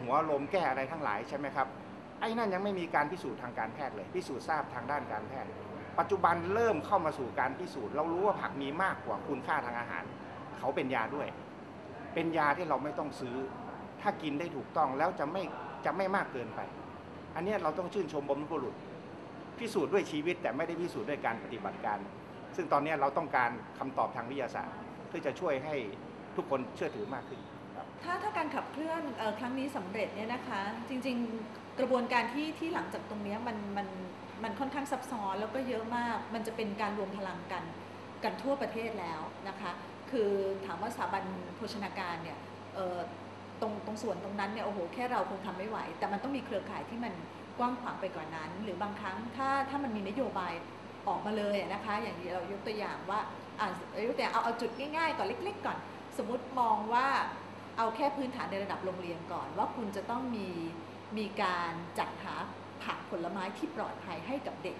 หัวลมแก้อะไรทั้งหลายใช่ไหมครับไอ้นั่นยังไม่มีการพิสูจน์ทางการแพทย์เลย พิสูจน์ทราบทางด้านการแพทย์ ปัจจุบันเริ่มเข้ามาสู่การพิสูจน์เรารู้ว่าผักมีมากกว่าคุณค่าทางอาหาร เขาเป็นยาด้วย เป็นยาที่เราไม่ต้องซื้อ ถ้ากินได้ถูกต้องแล้วจะไม่จะไม่มากเกินไป อันนี้เราต้องชื่นชมบรรพบุรุษ พิสูจน์ด้วยชีวิตแต่ไม่ได้พิสูจน์ด้วยการปฏิบัติการ ซึ่งตอนนี้เราต้องการคำตอบทางวิทยาศาสตร์ เพื่อจะช่วยให้ทุกคนเชื่อถือมากขึ้น ถ้าถ้าการขับเคลื่อนออครั้งนี้สำเร็จเนี่ยนะคะ จริงๆกระบวนการที่ที่หลังจากตรงเนี้ยมันมันมันค่อนข้างซับซ้อนแล้วก็เยอะมาก มันจะเป็นการรวมพลังกันกันทั่วประเทศแล้วนะคะ คือถามว่าสถาบันโภชนาการเนี่ยตรงตรงส่วนตรงนั้นเนี่ยโอ้โหแค่เราคงทำไม่ไหว แต่มันต้องมีเครือข่ายที่มันกว้างขวางไปกว่านั้น หรือบางครั้งถ้าถ้ามันมีนโยบายออกมาเลยนะคะ อย่างเรายกตัวอย่างว่าอ่ายกตัวอย่างเอาเอาจุดง่ายๆก่อนเล็ก ๆ ก่อน สมมติมองว่า เอาแค่พื้นฐานในระดับโรงเรียนก่อน ว่าคุณจะต้องมีมีการจัดหาผักผลไม้ที่ปลอดภัยให้กับเด็ก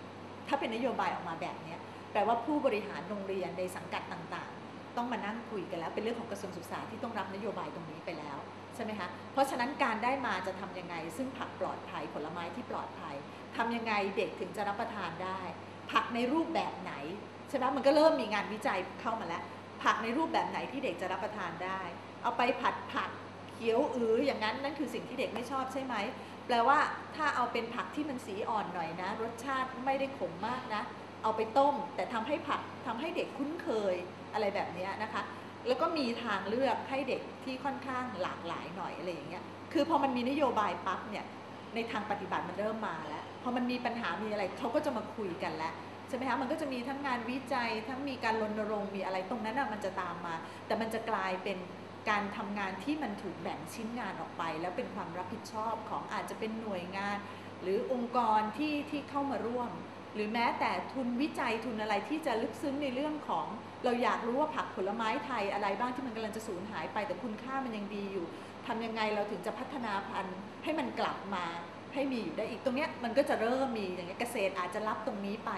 ถ้าเป็นนโยบายออกมาแบบนี้แปลว่าผู้บริหารโรงเรียนในสังกัดต่างๆ ต้องมานั่งคุยกันแล้ว เป็นเรื่องของกระทรวงศึกษาที่ต้องรับนโยบายตรงนี้ไปแล้วใช่ไหมคะเพราะฉะนั้นการได้มาจะทำยังไง ซึ่งผักปลอดภัยผลไม้ที่ปลอดภัยทำยังไงเด็กถึงจะรับประทานได้ ผักในรูปแบบไหนใช่ไหมมันก็เริ่มมีงานวิจัยเข้ามาแล้ว ผักในรูปแบบไหนที่เด็กจะรับประทานได้ เอาไปผัดผักเขียวอืออย่างนั้นนั่นคือสิ่งที่เด็กไม่ชอบใช่ไหมแปลว่าถ้าเอาเป็นผักที่มันสีอ่อนหน่อยนะ รสชาติไม่ได้ขมมากนะ เอาไปต้ม แต่ทำให้ผักทำให้เด็กคุ้นเคยอะไรแบบนี้นะคะ แล้วก็มีทางเลือกให้เด็กที่ค่อนข้างหลากหลายหน่อยอะไรอย่างเงี้ยคือพอมันมีนโยบายปั๊บเนี่ยในทางปฏิบัติมันเริ่มมาแล้วพอมันมีปัญหามีอะไรเขาก็จะมาคุยกันแล้วใช่ไหมคะมันก็จะมีทั้งงานวิจัยทั้งมีการรณรงค์มีอะไรตรงนั้นน่ะมันจะตามมา แต่มันจะกลายเป็น การทำงานที่มันถูกแบ่งชิ้นงานออกไป แล้วเป็นความรับผิดชอบของอาจจะเป็นหน่วยงาน หรือองค์กรที่ที่เข้ามาร่วม หรือแม้แต่ทุนวิจัยทุนอะไรที่จะลึกซึ้งในเรื่องของ เราอยากรู้ว่าผักผลไม้ไทยอะไรบ้างที่มันกำลังจะสูญหายไป แต่คุณค่ามันยังดีอยู่ทำยังไงเราถึงจะพัฒนาพันธุ์ให้มันกลับมาให้มีอยู่ได้อีกตรงเนี้ยมันก็จะเริ่มมีอย่างเงี้ยเกษตรอาจจะรับตรงนี้ไป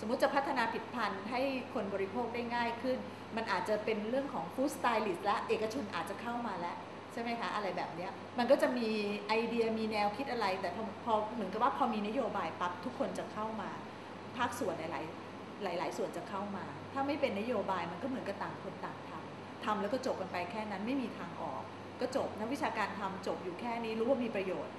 สมมุติจะพัฒนาผลิดพันธุ์ให้คนบริโภคได้ง่ายขึ้น มันอาจจะเป็นเรื่องของฟู้ดสไตลิสต์และเอกชนอาจจะเข้ามาแล้วใช่ไหมคะ อะไรแบบนี้มันก็จะมีไอเดียมีแนวคิดอะไร แต่พอเหมือนกับว่าพอมีนโยบายปั๊บทุกคนจะเข้ามา ภาคส่วนหลาย ๆ หลาย ๆ ส่วนจะเข้ามา ถ้าไม่เป็นนโยบายมันก็เหมือนกับต่างคนต่างทำทำแล้วก็จบกันไปแค่นั้นไม่มีทางออก ก็จบนักวิชาการทำจบอยู่แค่นี้รู้ว่ามีประโยชน์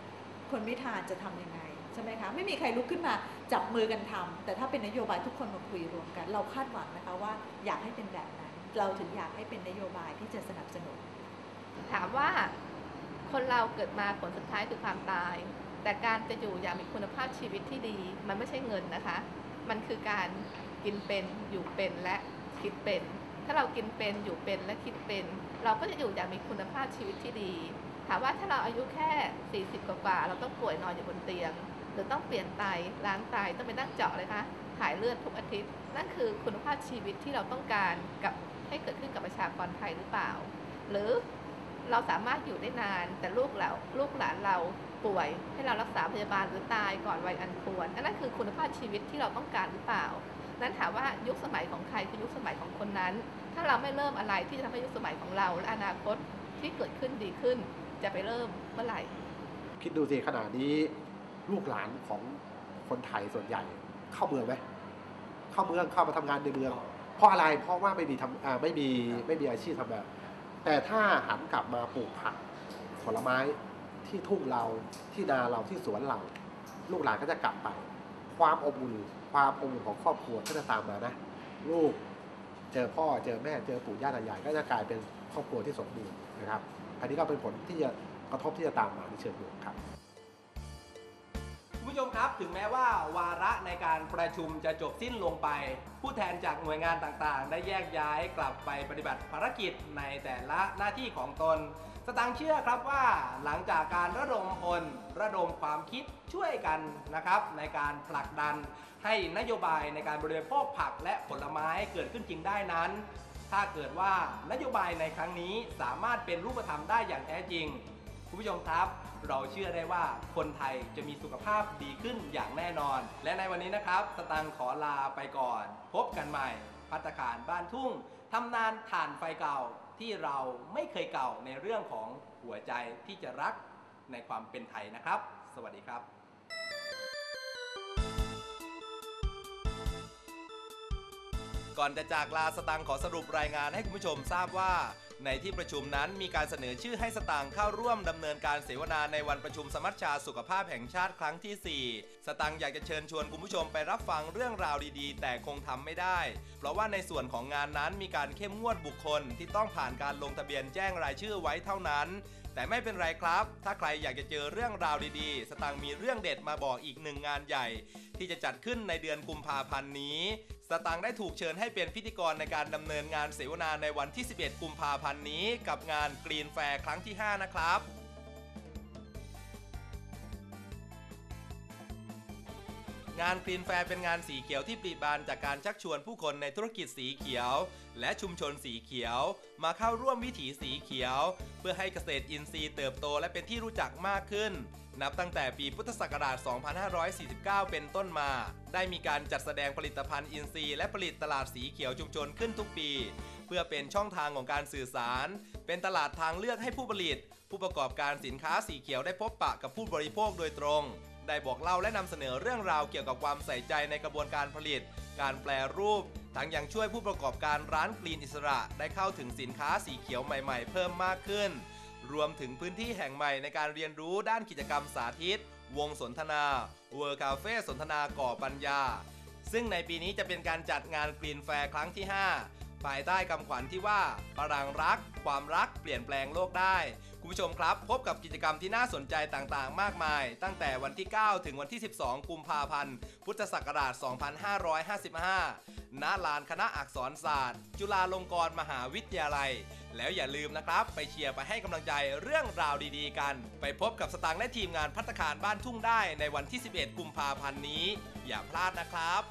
คนไม่ทานจะทำยังไง ช่ไหมคะ ไม่มีใครลุกขึ้นมาจับมือกันทำแต่ถ้าเป็นนโยบายทุกคนมาคุยรวมกัน เราคาดหวังนะคะว่าอยากให้เป็นแบบนั้น เราถึงอยากให้เป็นนโยบายที่จะสนับสนุน ถามว่าคนเราเกิดมาผลสุดท้ายคือความตาย แต่การจะอยู่อย่างมีคุณภาพชีวิตที่ดี มันไม่ใช่เงินนะคะ มันคือการกินเป็นอยู่เป็นและคิดเป็น ถ้าเรากินเป็นอยู่เป็นและคิดเป็น เราก็จะอยู่อย่างมีคุณภาพชีวิตที่ดีถามว่าถ้าเราอายุแค่ 40 กว่าๆเราต้องป่วยนอนอยู่บนเตียง รือต้องเปลี่ยนไตล้างไตต้องไปนั่งเจาะเลยคะถ่ายเลือดทุกอาทิตย์ นั่นคือคุณภาพชีวิตที่เราต้องการกับให้เกิดขึ้นกับประชากรไทยหรือเปล่า หรือเราสามารถอยู่ได้นานแต่ลูกเราลูกหลานเราป่วย ให้เรารักษาพยาบาลหรือตายก่อนวัยอันควรนนั้นคือคุณภาพชีวิตที่เราต้องการหรือเปล่า นั้นถามว่ายุคสมัยของใครคือยุคสมัยของคนนั้น ถ้าเราไม่เริ่มอะไรที่จะทำให้ยุคสมัยของเราและอนาคตที่เกิดขึ้นดีขึ้น จะไปเริ่มเมื่อไหร่ คิดดูสิขนาดนี้ ลูกหลานของคนไทยส่วนใหญ่ เข้าเมืองไหมเข้าเมืองเข้ามาทำงานในเมือง เพราะอะไรเพราะว่าไม่มีทำไม่มีไม่มีอาชีพทำแบบแต่ถ้าหันกลับมาปลูกผักผลไม้ที่ทุ่งเราที่นาเราที่สวนเรา ลูกหลานก็จะกลับไป ความอบอุ่นความอบอุ่นของครอบครัวก็จะตามมานะ ลูกเจอพ่อเจอแม่เจอปู่ย่าตายายก็จะกลายเป็นครอบครัวที่สมบูรณ์นะครับ อันนี้ก็เป็นผลที่จะกระทบที่จะตามมาในเชิงบวกครับ ผู้ชมครับถึงแม้ว่าวาระในการประชุมจะจบสิ้นลงไป ผู้แทนจากหน่วยงานต่างๆ ได้แยกย้ายกลับไปปฏิบัติภารกิจในแต่ละหน้าที่ของตน สตางค์เชื่อครับว่าหลังจากการระดมพลระดมความคิดช่วยกันนะครับในการผลักดันให้นโยบายในการบริโภคผักและผลไม้เกิดขึ้นจริงได้นั้น ถ้าเกิดว่านโยบายในครั้งนี้สามารถเป็นรูปธรรมได้อย่างแท้จริง คุณผู้ชมครับ เราเชื่อได้ว่าคนไทยจะมีสุขภาพดีขึ้นอย่างแน่นอน และในวันนี้นะครับ สตังขอลาไปก่อน พบกันใหม่ พัตตาคารบ้านทุ่งทำนานถ่านไฟเก่าที่เราไม่เคยเก่าในเรื่องของหัวใจที่จะรักในความเป็นไทยนะครับ สวัสดีครับก่อนจะจากลาสตังขอสรุปรายงานให้คุณผู้ชมทราบว่า ในที่ประชุมนั้นมีการเสนอชื่อให้สตางค์เข้าร่วมดำเนินการเสวนาในวันประชุมสมัชชาสุขภาพแห่งชาติครั้งที่ 4 สตังค์อยากจะเชิญชวนคุณผู้ชมไปรับฟังเรื่องราวดีๆ แต่คงทำไม่ได้ เพราะว่าในส่วนของงานนั้นมีการเข้มงวดบุคคลที่ต้องผ่านการลงทะเบียนแจ้งรายชื่อไว้เท่านั้น แต่ไม่เป็นไรครับ ถ้าใครอยากจะเจอเรื่องราวดีๆ สตังมีเรื่องเด็ดมาบอกอีกหนึ่งงานใหญ่ ที่จะจัดขึ้นในเดือนกุมภาพันธ์นี้ สตังได้ถูกเชิญให้เป็นพิธีกรในการดำเนินงานเสวนาในวันที่ 11 กุมภาพันธ์นี้ กับงานกรีนแฟร์ครั้งที่ 5 นะครับ งานกรีนแฟร์เป็นงานสีเขียวที่ปรีบานจากการชักชวนผู้คนในธุรกิจสีเขียว และชุมชนสีเขียว มาเข้าร่วมวิถีสีเขียว เพื่อให้เกษตรอินทรีย์เติบโตและเป็นที่รู้จักมากขึ้น นับตั้งแต่ปีพุทธศักราช 2549 เป็นต้นมา ได้มีการจัดแสดงผลิตภัณฑ์อินทรีย์และผลิตตลาดสีเขียวชุมชนขึ้นทุกปี เพื่อเป็นช่องทางของการสื่อสาร เป็นตลาดทางเลือกให้ผู้ผลิต ผู้ประกอบการสินค้าสีเขียวได้พบปะกับผู้บริโภคโดยตรง ได้บอกเล่าและนำเสนอเรื่องราวเกี่ยวกับความใส่ใจในกระบวนการผลิต การแปลรูป ทั้งยังช่วยผู้ประกอบการร้านกรีนอิสระ ได้เข้าถึงสินค้าสีเขียวใหม่ๆ เพิ่มมากขึ้น รวมถึงพื้นที่แห่งใหม่ในการเรียนรู้ด้านกิจกรรมสาธิต วงสนทนา เวอร์คาเฟ่สนทนาก่อปัญญา ซึ่งในปีนี้จะเป็นการจัดงานกรีนแฟร์ครั้งที่ 5 ภายใต้คำขวัญที่ว่าพลังรัก ความรักเปลี่ยนแปลงโลกได้ คุณผู้ชมครับ พบกับกิจกรรมที่น่าสนใจต่างๆ มากมาย ตั้งแต่วันที่ 9 ถึงวันที่ 12 กุมภาพันธ์ พุทธศักราช 2555 ณ ลานคณะอักษรศาสตร์ จุฬาลงกรณ์มหาวิทยาลัย แล้วอย่าลืมนะครับ ไปเชียร์ไปให้กำลังใจเรื่องราวดีๆ กัน ไปพบกับสตางค์และทีมงานพัฒคารบ้านทุ่งได้ในวันที่ 11 กุมภาพันธ์นี้ อย่าพลาดนะครับ